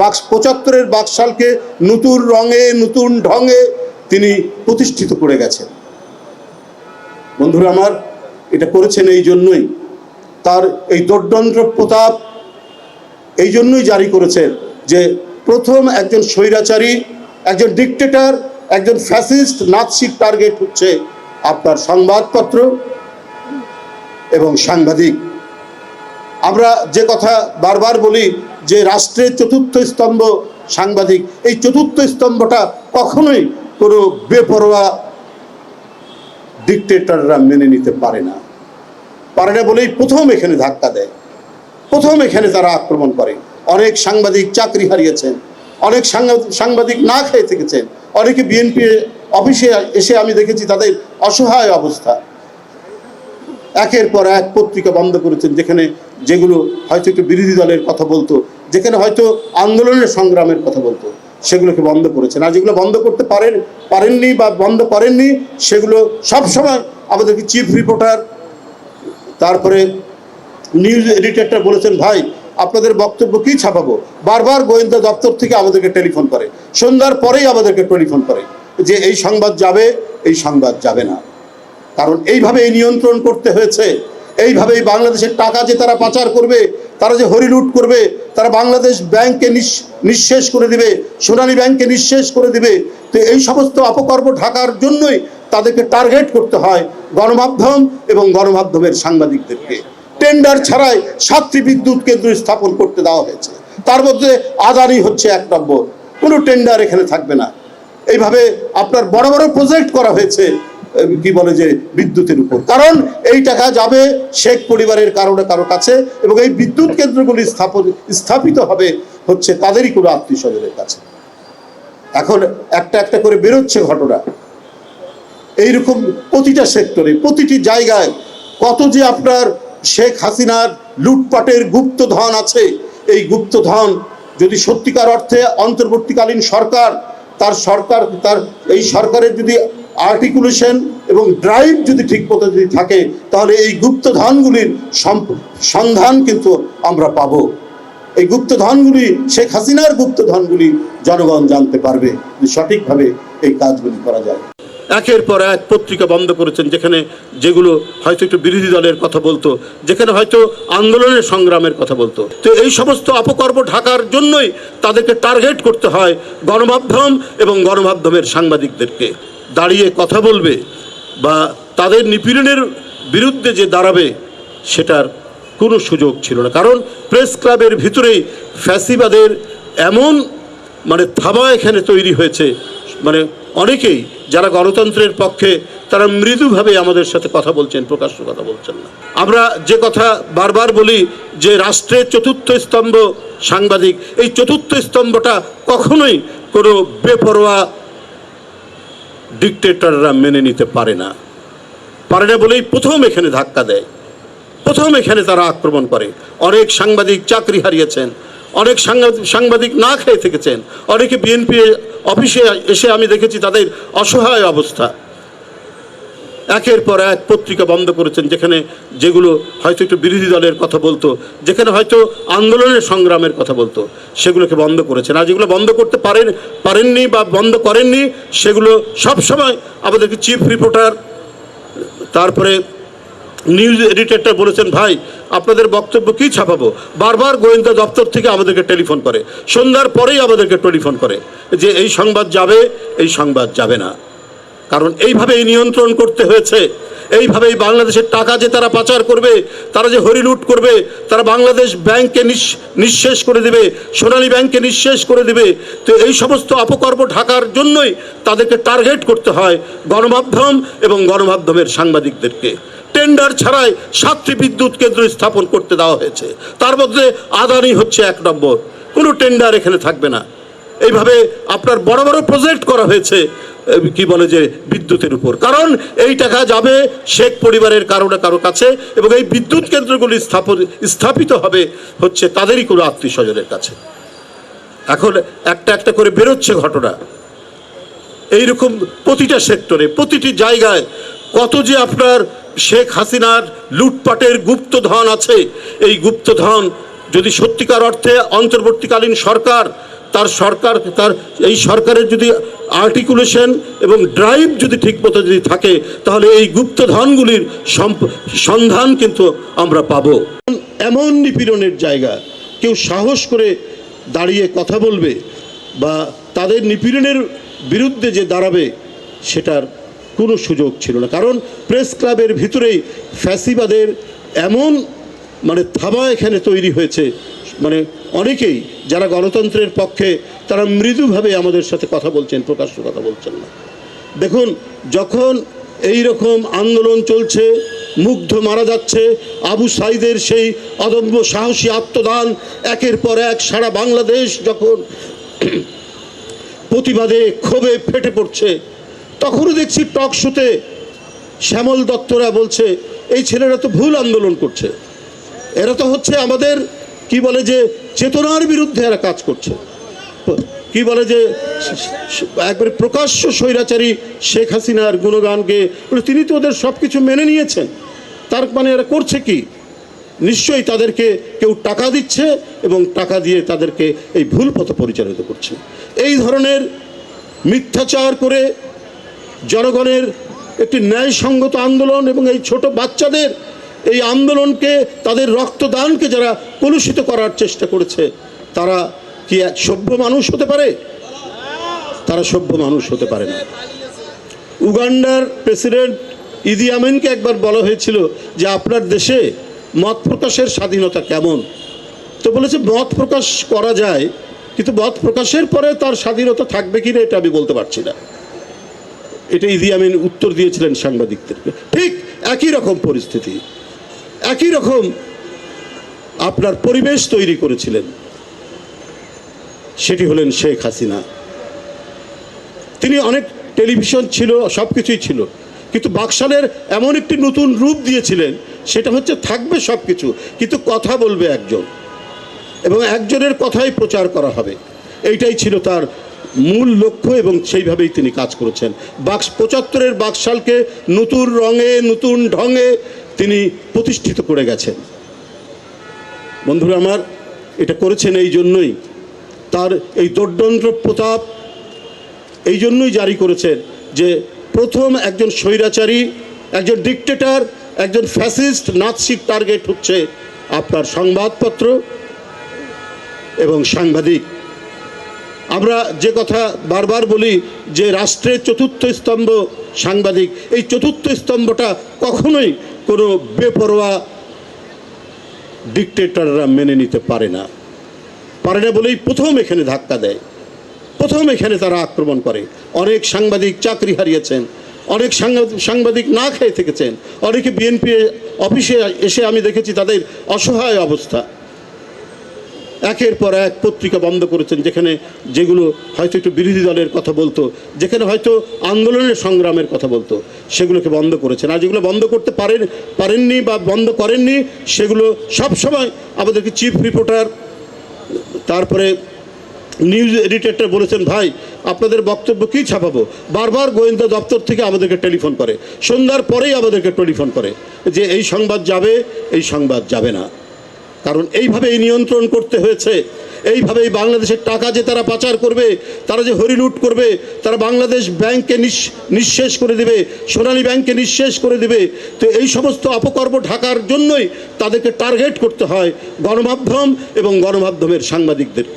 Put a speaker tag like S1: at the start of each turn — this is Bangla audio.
S1: বাক্স পঁচাত্তরের বাকশালকে নতুন রঙে, নতুন ঢঙে তিনি প্রতিষ্ঠিত করে গেছেন। বন্ধুরা আমার, এটা করেছেন এই জন্যই। তার এই দোর্দণ্ড প্রতাপ এই জন্যই জারি করেছেন যে প্রথম একজন স্বৈরাচারী, একজন ডিকটেটর একজন ফ্যাসিস্ট নাৎসিক টার্গেট হচ্ছে আপনার সংবাদপত্র এবং সাংবাদিক। আমরা যে কথা বারবার বলি যে রাষ্ট্রের চতুর্থ স্তম্ভ সাংবাদিক, এই চতুর্থ স্তম্ভটা কখনোই কোনো বেপরোয়া ডিকটেটররা মেনে নিতে পারে না। পারে না বলেই প্রথম এখানে ধাক্কা দেয়। প্রথম এখানে তারা আক্রমণ করে। অনেক সাংবাদিক চাকরি হারিয়েছেন। অনেক সাংবাদিক না খেয়ে থেকেছেন। অনেকে বিএনপি অফিসে এসে আমি দেখেছি তাদের অসহায় অবস্থা। একের পর এক পত্রিকা বন্ধ করেছেন, যেখানে যেগুলো হয়তো একটু বিরোধী দলের কথা বলতো, যেখানে হয়তো আন্দোলনের সংগ্রামের কথা বলতো, সেগুলোকে বন্ধ করেছেন। আর যেগুলো বন্ধ করতে পারেন, পারেননি বা বন্ধ করেননি, সেগুলো সবসময় আমাদেরকে চিফ রিপোর্টার, তারপরে নিউজ এডিটরটা বলেছেন, ভাই, আপনাদের বক্তব্য কি ছাপাবো? বারবার গোয়েন্দা দপ্তর থেকে আমাদেরকে টেলিফোন করে। সন্ধ্যার পরেই আমাদেরকে টেলিফোন করে যে, এই সংবাদ যাবে, এই সংবাদ যাবে না। কারণ এইভাবেই নিয়ন্ত্রণ করতে হয়েছে। এইভাবেই বাংলাদেশের টাকা যে তারা পাচার করবে, তারা যে হরিলুট করবে, তারা বাংলাদেশ ব্যাংককে নিঃশেষ করে দিবে, সোনালী ব্যাংককে নিঃশেষ করে দিবে। তো এই সমস্ত অপকর্ম ঢাকার জন্যই তাদেরকে টার্গেট করতে হয় গণমাধ্যম এবং গণমাধ্যমের সাংবাদিকদেরকে। টেন্ডার ছাড়াই সাতটি বিদ্যুৎ কেন্দ্র স্থাপন করতে দেওয়া হয়েছে। তার মধ্যে আদানি হচ্ছে এক নম্বর। কোনো টেন্ডার এখানে থাকবে না। এইভাবে আপনার বড় বড় প্রজেক্ট করা হয়েছে। কি বলে যে বিদ্যুতের উপর। কারণ এই টাকা যাবে শেখ পরিবারের কারণে কারও কাছে এবং এই বিদ্যুৎ কেন্দ্রগুলি স্থাপন, স্থাপিত হবে হচ্ছে তাদেরই কোনো আত্মীয় স্বজনের কাছে। এখন একটা একটা করে বেরোচ্ছে ঘটনা। এইরকম প্রতিটা সেক্টরে, প্রতিটি জায়গায় কত যে আপনার শেখ হাসিনার লুটপাটের গুপ্ত ধন আছে, এই গুপ্ত ধন যদি সত্যিকার অর্থে অন্তর্বর্তীকালীন সরকার, তার সরকার, তার এই সরকারের যদি আর্টিকুলেশন এবং ড্রাইভ যদি ঠিক মতো যদি থাকে, তাহলে এই গুপ্ত ধনগুলির সন্ধান কিন্তু আমরা পাব। এই গুপ্ত ধনগুলি, শেখ হাসিনার গুপ্ত ধনগুলি জনগণ জানতে পারবে যে সঠিকভাবে এই কাজগুলি করা যায়। একের পর এক পত্রিকা বন্ধ করেছেন, যেখানে যেগুলো হয়তো একটু বিরোধী দলের কথা বলতো, যেখানে হয়তো আন্দোলনের সংগ্রামের কথা বলতো। তো এই সমস্ত অপকর্ম ঢাকার জন্যই তাদেরকে টার্গেট করতে হয় গণমাধ্যম এবং গণমাধ্যমের সাংবাদিকদেরকে। দাঁড়িয়ে কথা বলবে বা তাদের নিপীড়নের বিরুদ্ধে যে দাঁড়াবে, সেটার কোনো সুযোগ ছিল না। কারণ প্রেস ক্লাবের ভিতরেই ফ্যাসিবাদের এমন মানে থাবা এখানে তৈরি হয়েছে মানে অনেকেই যারা গণতন্ত্রের পক্ষে তারা মৃদুভাবে আমাদের সাথে কথা বলছেন, প্রকাশ্য কথা বলছেন না। আমরা যে কথা বারবার বলি যে রাষ্ট্রের চতুর্থ স্তম্ভ সাংবাদিক, এই চতুর্থ স্তম্ভটা কখনোই কোনো বেপরোয়া ডিকটেটররা মেনে নিতে পারে না। পারে না বলেই প্রথম এখানে ধাক্কা দেয়। প্রথম এখানে তারা আক্রমণ করে। অনেক সাংবাদিক চাকরি হারিয়েছেন। অনেক সাংবাদিক না খেয়ে থেকেছেন। অনেকে বিএনপি অফিসে এসে আমি দেখেছি তাদের অসহায় অবস্থা। একের পর এক পত্রিকা বন্ধ করেছেন, যেখানে যেগুলো হয়তো একটু বিরোধী দলের কথা বলতো, যেখানে হয়তো আন্দোলনের সংগ্রামের কথা বলতো, সেগুলোকে বন্ধ করেছেন। আর যেগুলো বন্ধ করতে পারেন, পারেননি বা বন্ধ করেননি, সেগুলো সবসময় আমাদেরকে চিফ রিপোর্টার, তারপরে নিউজ এডিটরটা বলেছেন, ভাই, আপনাদের বক্তব্য কি ছাপাবো? বারবার গোয়েন্দা দপ্তর থেকে আমাদেরকে টেলিফোন করে। সন্ধ্যার পরেই আমাদেরকে টেলিফোন করে যে, এই সংবাদ যাবে, এই সংবাদ যাবে না। কারণ এইভাবেই নিয়ন্ত্রণ করতে হয়েছে। এইভাবেই বাংলাদেশের টাকা যে তারা পাচার করবে, তারা যে হরিলুট করবে, তারা বাংলাদেশ ব্যাংককে নিঃশেষ করে দিবে, সোনালী ব্যাংককে নিঃশেষ করে দিবে। তো এই সমস্ত অপকর্ম ঢাকার জন্যই তাদেরকে টার্গেট করতে হয় গণমাধ্যম এবং গণমাধ্যমের সাংবাদিকদেরকে। টেন্ডার ছাড়াই সাতটি বিদ্যুৎ কেন্দ্র স্থাপন করতে দেওয়া হয়েছে। তার মধ্যে আদানি হচ্ছে এক নম্বর। কোনো টেন্ডার এখানে থাকবে না। এইভাবে আপনার বড় বড় প্রজেক্ট করা হয়েছে। কি বলে যে বিদ্যুতের উপর। কারণ এই টাকা যাবে শেখ পরিবারের কারণে কারও কাছে এবং এই বিদ্যুৎ কেন্দ্রগুলি স্থাপন স্থাপিত হবে হচ্ছে তাদেরই কোনো আত্মীয় স্বজনের কাছে। এখন একটা একটা করে বেরোচ্ছে ঘটনা। এইরকম প্রতিটা সেক্টরে, প্রতিটি জায়গায় কত যে আপনার শেখ হাসিনার লুটপাটের গুপ্তধন আছে। এই গুপ্তধন যদি সত্যিকার অর্থে অন্তর্বর্তীকালীন সরকার তার সরকার, তার এই সরকারের যদি আর্টিকুলেশন এবং ড্রাইভ যদি ঠিকমতো যদি থাকে, তাহলে এই গুপ্তধনগুলির সন্ধান কিন্তু আমরা পাবো। এমন নিপীড়নের জায়গা, কেউ সাহস করে দাঁড়িয়ে কথা বলবে বা তাদের নিপীড়নের বিরুদ্ধে যে দাঁড়াবে, সেটার কোনো সুযোগ ছিল না। কারণ প্রেস ক্লাবের ভিতরেই ফ্যাসিবাদের এমন মানে থাবা এখানে তৈরি হয়েছে মানে অনেকেই যারা গণতন্ত্রের পক্ষে তারা মৃদুভাবে আমাদের সাথে কথা বলছেন, প্রকাশ্য কথা বলছেন না। দেখুন, যখন এই রকম আন্দোলন চলছে, মুগ্ধ মারা যাচ্ছে, আবু সাইদের সেই অদম্য সাহসী আত্মদান, একের পর এক সারা বাংলাদেশ যখন প্রতিবাদে ক্ষোভে ফেটে পড়ছে, তখনও দেখছি টক শোতে শ্যামল দত্তরা বলছে, এই ছেলেরা তো ভুল আন্দোলন করছে। এরা তো হচ্ছে আমাদের কি বলে যে চেতনার বিরুদ্ধে এরা কাজ করছে? কি বলে যে একবারে প্রকাশ্য স্বৈরাচারী শেখ হাসিনার গুণগানকে তিনি তো ওদের সব কিছু মেনে নিয়েছেন। তার মানে এরা করছে কি? নিশ্চয়ই তাদেরকে কেউ টাকা দিচ্ছে এবং টাকা দিয়ে তাদেরকে এই ভুল পথ পরিচালিত করছে। এই ধরনের মিথ্যাচার করে জনগণের একটি ন্যায়সঙ্গত আন্দোলন এবং এই ছোট বাচ্চাদের এই আন্দোলনকে, তাদের রক্তদানকে যারা কলুষিত করার চেষ্টা করেছে, তারা কি এক সভ্য মানুষ হতে পারে? তারা সভ্য মানুষ হতে পারে না। উগান্ডার প্রেসিডেন্ট ইদি আমিনকে একবার বলা হয়েছিল যে, আপনার দেশে মত প্রকাশের স্বাধীনতা কেমন? তো বলেছে, মত প্রকাশ করা যায়, কিন্তু মত প্রকাশের পরে তার স্বাধীনতা থাকবে কিনা এটা আমি বলতে পারছি না। এটা ইদি আমিন উত্তর দিয়েছিলেন সাংবাদিকদেরকে। ঠিক একই রকম পরিস্থিতি। একই রকম আপনার পরিবেশ তৈরি করেছিলেন। সেটি হলেন শেখ হাসিনা। তিনি অনেক টেলিভিশন ছিল সব কিছুই ছিল। কিন্তু বাকশালের এমন একটি নতুন রূপ দিয়েছিলেন, সেটা হচ্ছে থাকবে সব কিছু কিন্তু কথা বলবে একজন। এবং একজনের কথাই প্রচার করা হবে। এইটাই ছিল তার মূল লক্ষ্য এবং সেইভাবেই তিনি কাজ করেছেন। বাক্স, পঁচাত্তরের বাকশালকে নতুন রঙে, নতুন ঢঙে তিনি প্রতিষ্ঠিত করে গেছেন। বন্ধুরা আমার, এটা করেছেন এই জন্যই। তার এই দোর্দণ্ড প্রতাপ এই জন্যই জারি করেছেন যে প্রথম একজন স্বৈরাচারী, একজন ডিকটেটার একজন ফ্যাসিস্ট নাৎসির টার্গেট হচ্ছে আপনার সংবাদপত্র এবং সাংবাদিক। আমরা যে কথা বারবার বলি যে রাষ্ট্রের চতুর্থ স্তম্ভ সাংবাদিক, এই চতুর্থ স্তম্ভটা কখনোই কোনো বেপরোয়া ডিকটেটররা মেনে নিতে পারে না। পারে না বলেই প্রথম এখানে ধাক্কা দেয়। প্রথম এখানে তারা আক্রমণ করে। অনেক সাংবাদিক চাকরি হারিয়েছেন। অনেক সাংবাদিক না খেয়ে থেকেছেন। অনেকে বিএনপি অফিসে এসে আমি দেখেছি তাদের অসহায় অবস্থা। একের পর এক পত্রিকা বন্ধ করেছেন, যেখানে যেগুলো হয়তো একটু বিরোধী দলের কথা বলতো, যেখানে হয়তো আন্দোলনের সংগ্রামের কথা বলতো, সেগুলোকে বন্ধ করেছেন। আর যেগুলো বন্ধ করতে পারেন, পারেননি বা বন্ধ করেননি, সেগুলো সব সময় আমাদেরকে চিফ রিপোর্টার, তারপরে নিউজ এডিটরটা বলেছেন, ভাই, আপনাদের বক্তব্য কী ছাপাবো? বারবার গোয়েন্দা দপ্তর থেকে আমাদেরকে টেলিফোন করে। সন্ধ্যার পরেই আমাদেরকে টেলিফোন করে যে, এই সংবাদ যাবে, এই সংবাদ যাবে না। কারণ এইভাবেই নিয়ন্ত্রণ করতে হয়েছে। এইভাবেই বাংলাদেশের টাকা যে তারা পাচার করবে, তারা যে হরিলুট করবে, তারা বাংলাদেশ ব্যাংককে নিঃশেষ করে দেবে, সোনালী ব্যাংককে নিঃশেষ করে দেবে। তো এই সমস্ত অপকর্ম ঢাকার জন্যই তাদেরকে টার্গেট করতে হয় গণমাধ্যম এবং গণমাধ্যমের সাংবাদিকদেরকে।